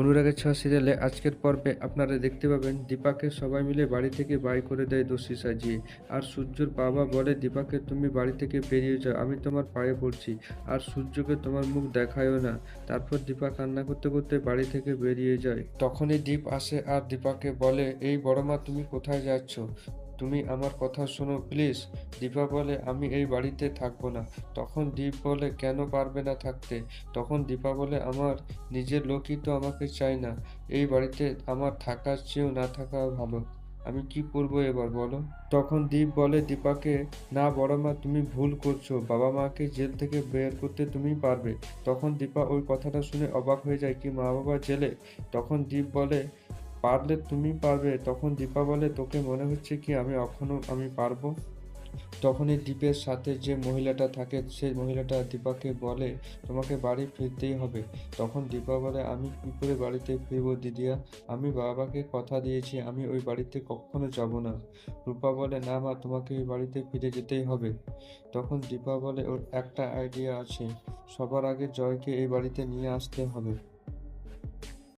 অনুরাগের ছোঁয়া সিরিয়ালে আজকের পর্বে আপনারা দেখতে পাবেন দীপাকে সবাই মিলে বাড়ি থেকে বাই করে দেয় দোষী সাজিয়ে। আর সূর্যর বাবা বলে, দীপাকে তুমি বাড়ি থেকে বেরিয়ে যাও, আমি তোমার পায়ে পড়ছি। আর সূর্যকে তোমার মুখ দেখায়ও না। তারপর দীপা কান্না করতে করতে বাড়ি থেকে বেরিয়ে যায়। তখনই দীপ আসে আর দীপাকে বলে, এই বড় মা তুমি কোথায় যাচ্ছ? তুমি আমার কথা শোনো, প্লিজ। দীপা বলে, আমি এই বাড়িতে থাকব না। তখন দীপ বলে, কেন পারবে না থাকতে? তখন দীপা বলে, আমার নিজের লোকই তো আমাকে চাই না। এই বাড়িতে আমার থাকার চেয়েও না থাকা ভালো। আমি কি করব এবার বলো? তখন দীপ বলে, দীপাকে, না বড় মা, তুমি ভুল করছ। বাবা মাকে জেল থেকে বের করতে তুমি পারবে। তখন দীপা ওই কথাটা শুনে অবাক হয়ে যায়, কি মা বাবা জেলে? তখন দীপ বলে পারলে তুমি পারবে, তখন দীপা বলে, তোকে মনে হচ্ছে কি আমি এখনও আমি পারব? তখনই দীপের সাথে যে মহিলাটা থাকে, সেই মহিলাটা দীপাকে বলে, তোমাকে বাড়ি ফিরতেই হবে। তখন দীপা বলে, আমি কি করে বাড়িতে ফিরবো দিদিয়া? আমি বাবাকে কথা দিয়েছি, আমি ওই বাড়িতে কখনো যাব না। রূপা বলে, না মা, তোমাকে ওই বাড়িতে ফিরে যেতেই হবে। তখন দীপা বলে, ওর একটা আইডিয়া আছে, সবার আগে জয়কে এই বাড়িতে নিয়ে আসতে হবে।